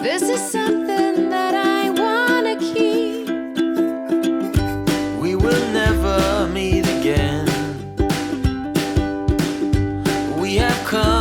This is something that I wanna keep. We will never meet again. We have come.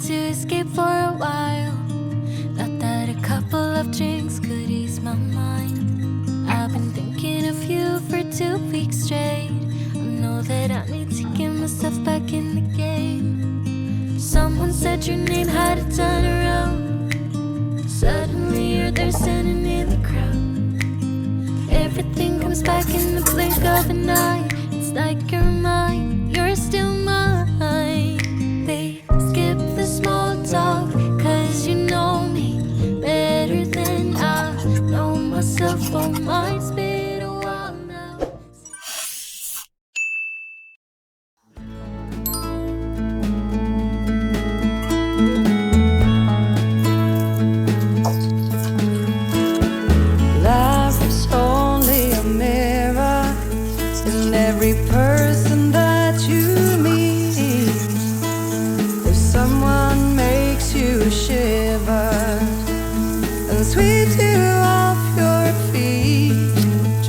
to escape for a while. Thought that a couple of drinks could ease my mind. I've been thinking of you for two weeks straight. I know that I need to get myself back in the game. Someone said your name had a turn around. Suddenly you're there standing in the crowd. Everything comes back in the blink of an eye. It's like you're mine.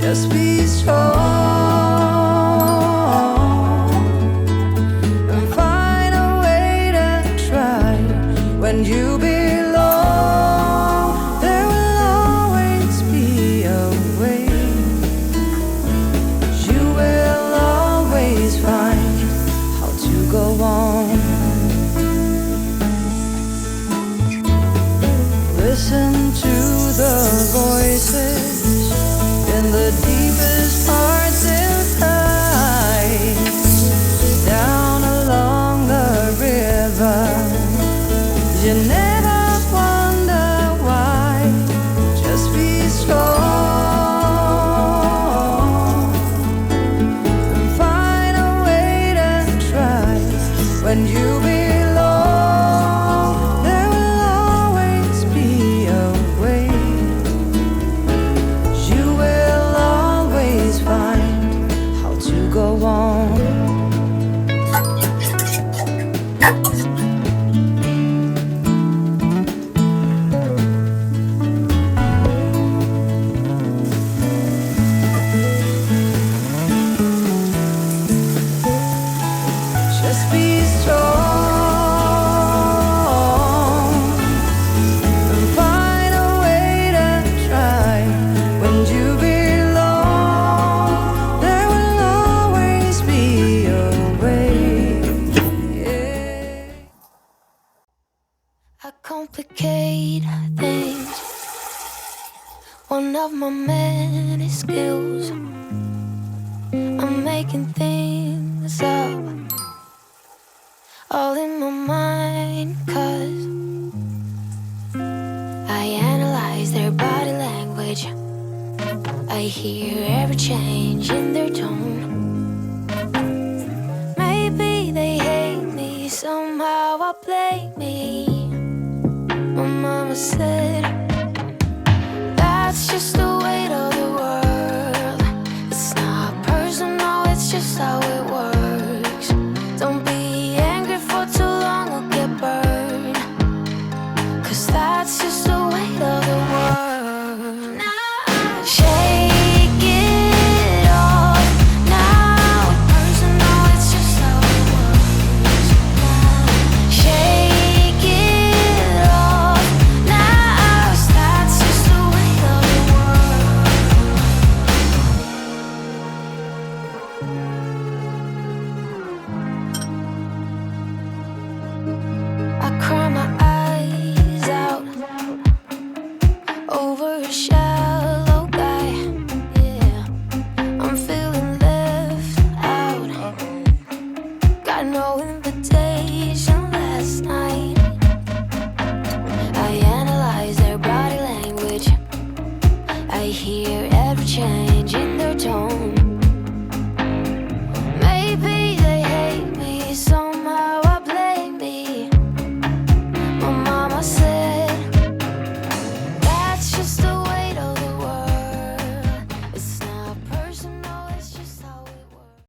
just be you never complicate things. One of my many skills. I'm making things up. All in my mind, cause I analyze their body language. I hear every change in their tone. said. That's just the weight of the world. It's not personal, it's just how.